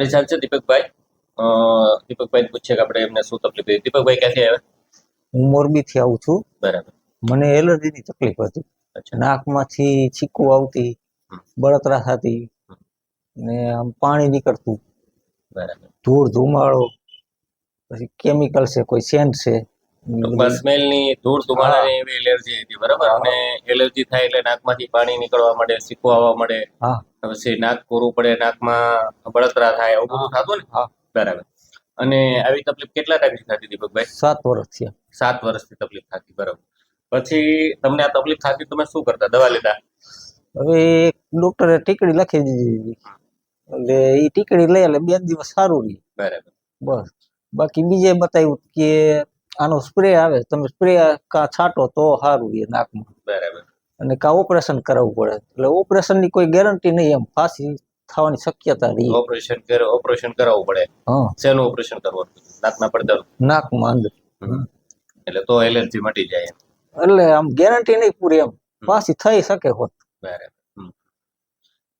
આપણી સાથે છે દીપકભાઈ દીપકભાઈ પૂછે કે આપણે એમને શું તકલીફ હતી. દીપકભાઈ ક્યાંથી આવ્યા? હું મોરબીથી આવું છું. બરાબર. મને એલર્જીની તકલીફ હતી. નાકમાંથી છીકું આવતી બળતરા થતી ને આમ પાણી નીકળતું. બરાબર. ધૂળ ધુમાડો પછી કેમિકલ છે કોઈ સેન્ટ છે. સ્મેલ સ્મેલની ધૂળ ધુમાડાની એવી એલર્જી હતી બરાબર? અને એલર્જી થાય એટલે નાકમાંથી પાણી નીકળવા માંડે શીખો આવવા માંડે. હા. પછી નાક કોરું પડે નાકમાં બળતરા થાય એવું બધું થતું ને? હા. બરાબર. અને આવી તકલીફ કેટલા ટાઈમથી થતી દીપકભાઈ સાત વર્ષથી સાત વર્ષથી તકલીફ થતી બરાબર. પછી તમને આ તકલીફ થતી તમે શું કરતા? દવા લેતા હવે ડોક્ટરે ટીકડી લખી દીધી એટલે એ ટીકડી લઈ એટલે બે દિવસ સારું રહી. બરાબર. બસ. બાકી બીજે બતાવ્યું કે આનો સ્પ્રે આવે તમે સ્પ્રે કા છાંટો તો સારું રહે નાકમાં. બરાબર. અને કા ઓપરેશન કરાવવું પડે? એટલે ઓપરેશનની કોઈ ગેરંટી નહીં એમ. ફાંસી થવાની શક્યતા રહી. ઓપરેશન કરે ઓપરેશન કરાવવું પડે. હા. શેનું ઓપરેશન કરવાનું નાકના પડદાનું નાકમાં અંદર. એટલે તો એલર્જી મટી જાય એટલે આમ ગેરંટી નહીં પૂરી એમ. ફાંસી થઈ શકે હોત. બરાબર.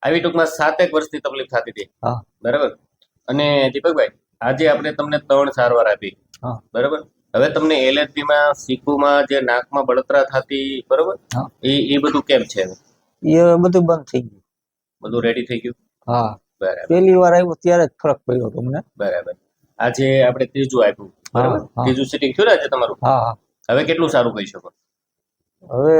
આવી ટૂંકમાં સાતેક વર્ષની તકલીફ થતી હતી. હા. બરાબર? અને દીપકભાઈ આજે આપણે તમને ત્રણ સારવાર આપી. હા. બરાબર? હવે તમને એલર્જીમાં સીકુમાં જે નાકમાં બળતરા થતી બરાબર? એ એ બધું કેમ છે એ બધું બંધ થઈ ગયું. બધું રેડી થઈ ગયું? હા. બરાબર. પહેલી વાર આવ્યો ત્યારે જ ફરક પડ્યો તમને બરાબર. આજે આપણે ત્રીજું આપ્યું બરાબર? ત્રીજું સિટિંગ થયું ને આજે તમારું? હા હવે કેટલું સારું કહી શકો? હવે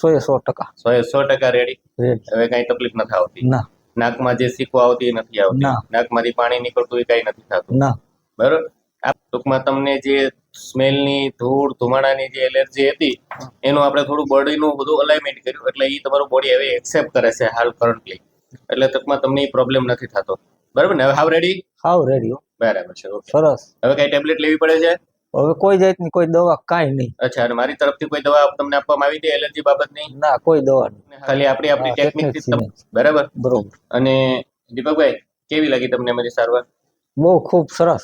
સો એ સો ટકા. સો એ સો ટકા રેડી રેડી હવે કઈ તકલીફ નથી આવતી ના. નાકમાં જે સીકો આવતી એ નથી આવતી? નાકમાંથી પાણી નીકળતું એ કઈ નથી થતું? ના. બરોબર? આ ટૂંકમાં તમને જે સ્મેલની ધૂળ ધુમાડાની જે એલર્જી હતી એનું આપણે થોડું બોડીનું બધું અલાઇનમેન્ટ કર્યું. એટલે એ તમારું બોડી હવે એક્સેપ્ટ કરે છે હાલ કરન્ટલી એટલે તકમાં તમને પ્રોબ્લેમ નથી થતો. બરાબર ને? હવે હાવ રેડી હાવ રેડી. બરાબર છે ઓકે સરસ. હવે કઈ ટેબ્લેટ લેવી પડે છે? હવે કોઈ જાતની કોઈ દવા કાંઈ નહીં. અચ્છા અને મારી તરફથી કોઈ દવા તમને આપવામાં આવી હતી એલર્જી બાબતની? ના કોઈ દવા નહીં. ખાલી આપણી આપણી હા, ટેકનિકથી technique તમ- બરાબર? બરોબર. અને દીપકભાઈ કેવી લાગી તમને મારી સારવાર? બહુ ખૂબ સરસ.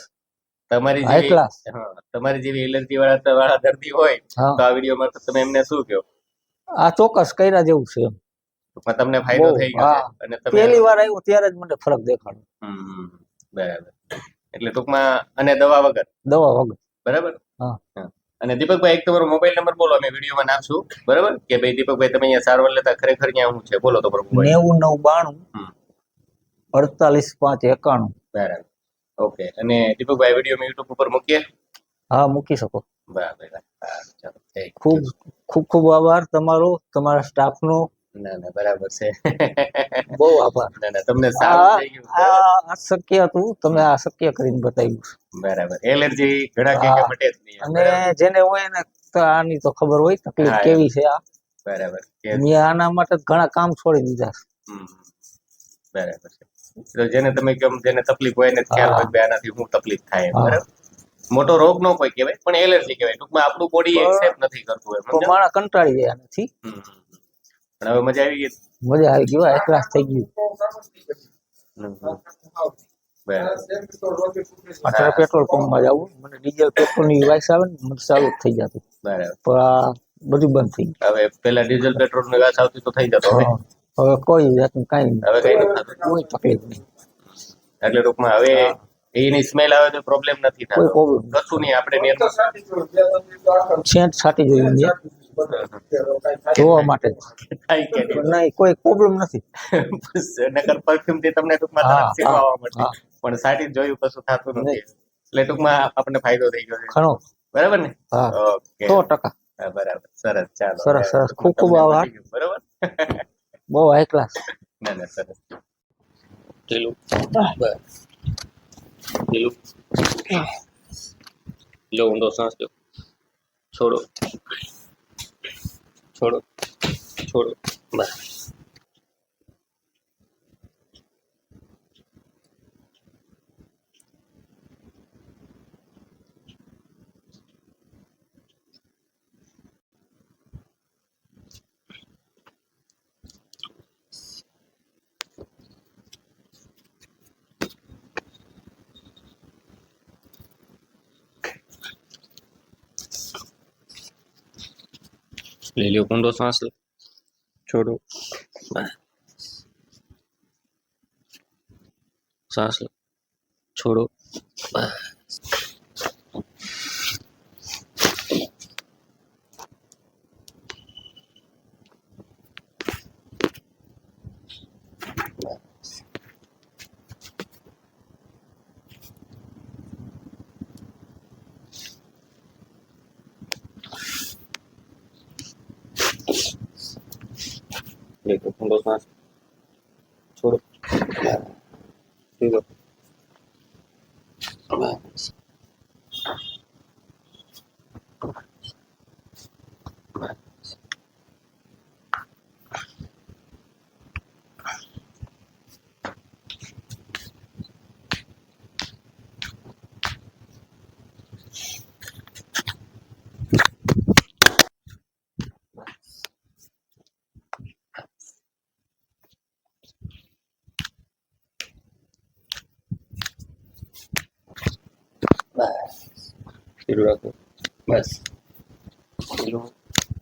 તમારી જેવી તમારી જેવી એલર્જી વાળા વાળા દર્દી હોય તો આ વિડીયોમાં તમે એમને શું કહો? આ ચોક્કસ કર્યા જેવું છે પણ તમને ફાયદો થઈ ગયો અને તમે પહેલી વાર આવ્યો ત્યારે જ મને ફરક દેખાડો બરાબર. એટલે ટૂંકમાં અને દવા વગર? દવા વગર. બરાબર? હા. અને દીપકભાઈ એક તમારો મોબાઈલ નંબર બોલો અમે વિડીયોમાં નાખશું. બરાબર? કે ભાઈ દીપકભાઈ તમે અહીંયા સારવાર લેતા ખરેખર અહીંયા હું છે? બોલો તો બરોબર નેવું નવ બાણું અડતાલીસ પાંચ એકાણું. બરાબર. ઓકે. અને દીપકભાઈ વીડિયો મેં યુટ્યુબ ઉપર મૂકીએ? હા મૂકી શકો. બરાબર. ખૂબ ખૂબ ખૂબ આભાર તમારો તમારા સ્ટાફનો. ના ના બરાબર છે. બહુ આભાર. ના ના તમને સારું થઈ ગયું. આ શક્ય હતું તમે આ શક્ય કરીને બતાવ્યું બરાબર. એલર્જી ઘણા કે મટે જ નહીં અને જેને હોય એને તો આની તો ખબર હોય તકલીફ કેવી છે આ. બરાબર. મેં આના માટે ઘણા કામ છોડી દીધા બરાબર છે. જેને તમે કેમ જેને તકલીફ હોય એને ખ્યાલ હોય કે આનાથી હું તકલીફ થાય બરાબર? મોટો રોગ નો કોઈ કહેવાય પણ એલર્જી કહેવાય. ટૂંકમાં આપણું બોડી એક્સેપ્ટ નથી કરતું એમ તો? માણસ કંટાળી ગયા નથી. પણ હવે મજા આવી ગઈ? મજા આવી ગઈ એક ક્લાસ થઈ ગયું. અત્યારે પેટ્રોલ પંપમાં જવું. મને ડીઝલ પેટ્રોલની વાઇસ આવે ને મને ચાલુ થઈ જતું. બરાબર. પણ આ બધું બંધ થઈ હવે પેલા ડીઝલ પેટ્રોલની વાસ આવતી તો થઈ જતો હવે કોઈ જાતનું કાંઈ હવે કઈ નથી. કોઈ તકલીફ નહીં. એટલે ટૂંકમાં હવે એની સ્મેલ આવે તો પ્રોબ્લેમ નથી કોઈ થતો. પ્રોબ્લેમ કશું નહીં આપણે નિયમ સેન્ટ છાટી જોઈએ છે. જોવા માટે. નહીં. કોઈ પ્રોબ્લેમ નથી. નકર પરફ્યુમથી તમને ટૂંકમાં તરત શીખવા આવવા પણ સાટી જોયું કશું થતું નથી. એટલે ટૂંકમાં આપણને ફાયદો થઈ ગયો છે. ઘણો. બરાબર ને? હા. સો ટકા. બરાબર. સરસ ચાલો. સરસ, સરસ. ખૂબ ખૂબ આભાર. બરાબર? બહુ હાઈ ક્લાસ ના ના સરસ ઢીલું બસ ઢીલું લો ઊંડો શ્વાસ લો છોડો છોડો છોડો બસ લઈ લ્યો ઊંડો શ્વાસ લો છોડો બસ શ્વાસ લો છોડો લેતો ઊંડો શ્વાસ છોડો લીધો બસ બસ બસ ઢીલું રાખો બસ ઢીલું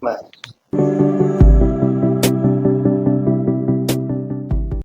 બસ